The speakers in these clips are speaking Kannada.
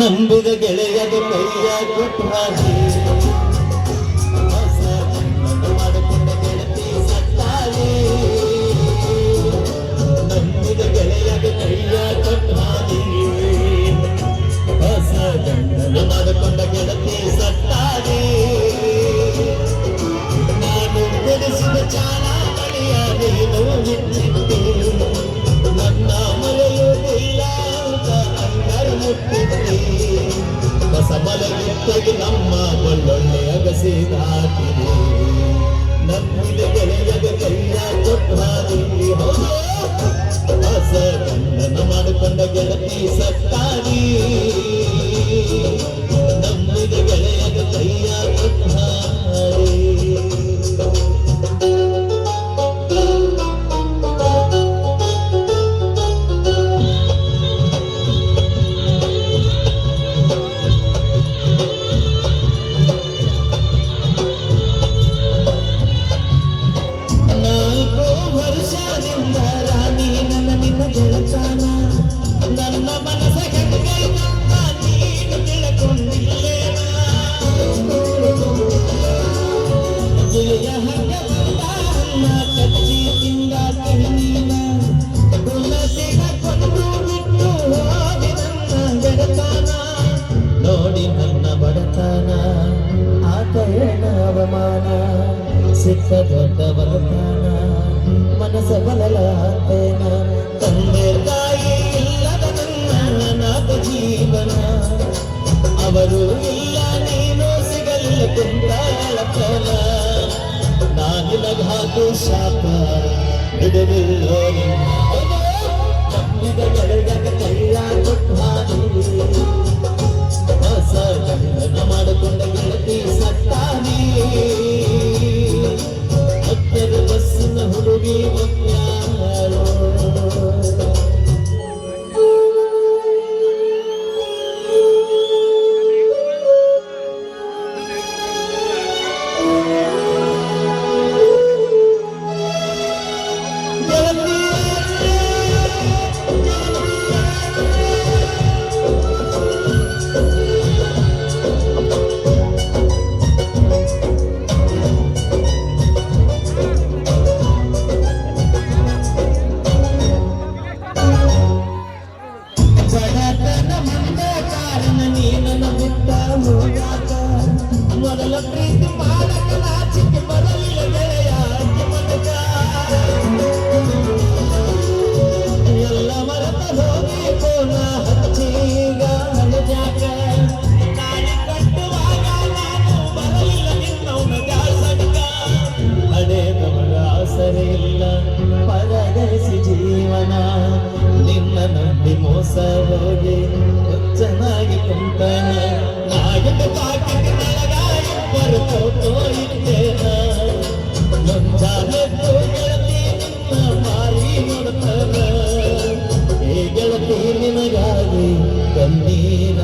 ನಂಬುದ ಗೆಳೆಯದು ಕೈಯ ಕೊಟ್ಟ ತೆಗೆ ನಮ್ಮ ಬಳ್ಳೊಳ್ಳೆಯ ಗಸೆ ದಾಟಿದೆ ಅವರು ಇಲ್ಲ ನೀನು ಸಿಗಲಿಲ್ಲ ಕುಂತಾಳಪ್ಪನ ನಾನಿನ ಹಾಕು ಶಾಪ ಬಿಡಲಿಲ್ಲೋ ನಂಬಿದ ಕಡೆಗ ಕೈಯ ಜೀವನ ನಿನ್ನ ನಂಬಿ ಮೋಸ ಹೋಗಿ ಚೆನ್ನಾಗಿ ಕುಂತಾನ. ನಾಗಿದ್ದ ಪಾಕಿಗೆ ನನಗಾಗಿ ಬರುತ್ತೋ ತೋರಿದ್ದೇನ ನಿನ್ನ ಕಣ್ಣೀರ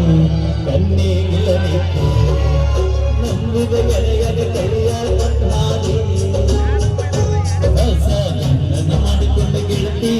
ಕಾಡಿ ಕಣ್ಣಿಗಿಲ್ಲನಿತ್ತು ನಂಬಿದ ಗೆಳೆಯನ ಕೈಯ ಮಾಡಿಕೊಂಡು ಗೆಳತಿ